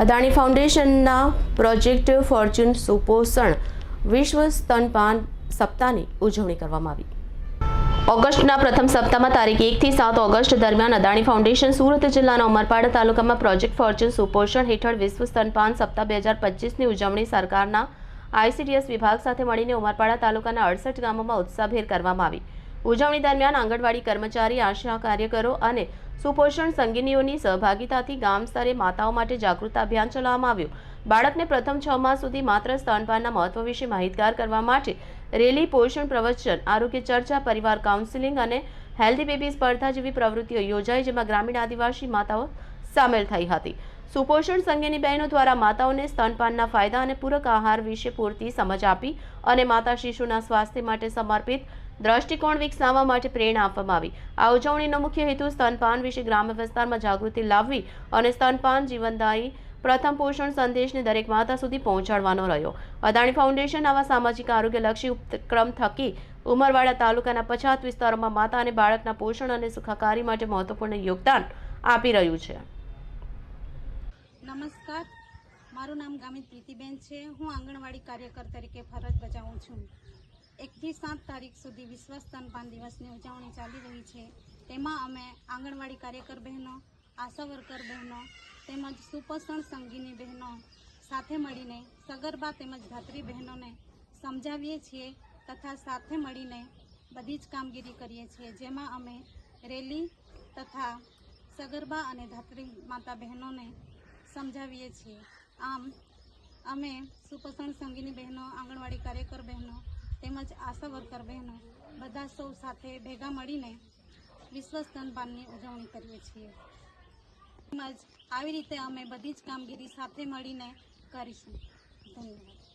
અદાણી ફાઉન્ડેશનના project Fortune સુપોષણ વિશ્વ સ્તનપાન સપ્તાહની ઉજવણી કરવામાં આવી. ઓગસ્ટના પ્રથમ સપ્તાહમાં તારીખ એકથી સાત ઓગસ્ટ દરમિયાન અદાણી ફાઉન્ડેશન સુરત જિલ્લાના ઉમરપાડા તાલુકામાં પ્રોજેક્ટ ફોર્ચ્યુન સુપોષણ હેઠળ વિશ્વ સ્તનપાન સપ્તાહ બે હજાર પચીસની ઉજવણી સરકારના આઈસીડીએસ વિભાગ સાથે મળીને ઉમરપાડા તાલુકાના અડસઠ ગામોમાં ઉત્સાહભેર કરવામાં આવી. ઉજવણી દરમિયાન આંગણવાડી કર્મચારી, આશા કાર્યકરો અને સુપોષણ સંગીનીઓની સહભાગીતાથી ગામ સ્તરે માતાઓ માટે જાગૃતતા અભિયાન ચલાવવામાં આવ્યું. બાળકને પ્રથમ છ માસ સુધી માત્ર સ્તનપાનના મહત્વ વિશે માહિતગાર કરવા માટે રેલી, પોષણ પ્રવચન, આરોગ્ય ચર્ચા, પરિવાર કાઉન્સિલિંગ અને હેલ્ધી બેબી સ્પર્ધા જેવી પ્રવૃત્તિઓ યોજાઈ જેમાં ગ્રામીણ આદિવાસી માતાઓ સામેલ થઈ હતી. સુપોષણ સંઘેની બહેનો દ્વારા માતાઓને સ્તનપાનના ફાયદા અને પૂરક આહાર વિશે પૂરતી સમજ આપી અને માતા શિશુના સ્વાસ્થ્ય માટે સમર્પિત દ્રષ્ટિકોણ વિકસાવવા માટે પ્રેરણા આપવામાં આવી. આ ઉજવણીનો મુખ્ય હેતુ સ્તનપાન વિશે ગ્રામ્ય વિસ્તારમાં જાગૃતિ લાવવી અને સ્તનપાન જીવનદાયી, પ્રથમ પોષણ સંદેશને દરેક માતા સુધી પહોંચાડવાનો રહ્યો. અદાણી ફાઉન્ડેશન આવા સામાજિક આરોગ્યલક્ષી ઉપક્રમ થકી ઉમરવાડા તાલુકાના પછાત વિસ્તારોમાં માતા અને બાળકના પોષણ અને સુખાકારી માટે મહત્વપૂર્ણ યોગદાન આપી રહ્યું છે. નમસ્કાર. મારું નામ ગામિત પ્રીતિબેન છે. હું આંગણવાડી કાર્યકર તરીકે ફરજ બજાવું છું. એકથી સાત તારીખ સુધી વિશ્વ સ્તનપાન દિવસની ઉજવણી ચાલી રહી છે. તેમાં અમે આંગણવાડી કાર્યકર બહેનો, આશા વર્કર બહેનો તેમજ સુપોષણ સંગીની બહેનો સાથે મળીને સગર્ભા તેમજ ધાત્રી બહેનોને સમજાવીએ છીએ તથા સાથે મળીને બધી જ કામગીરી કરીએ છીએ. જેમાં અમે રેલી તથા સગર્ભા અને ધાત્રી માતા બહેનોને સમજાવીએ છીએ. આમ, અમે સુપોષણ સંગીની બહેનો, આંગણવાડી કાર્યકર બહેનો તેમજ આશા વર્કર બહેનો બધા સૌ સાથે ભેગા મળીને વિશ્વ સ્તનપાનની ઉજવણી કરીએ છીએ. તેમજ આવી રીતે અમે બધી જ કામગીરી સાથે મળીને કરીશું. ધન્યવાદ.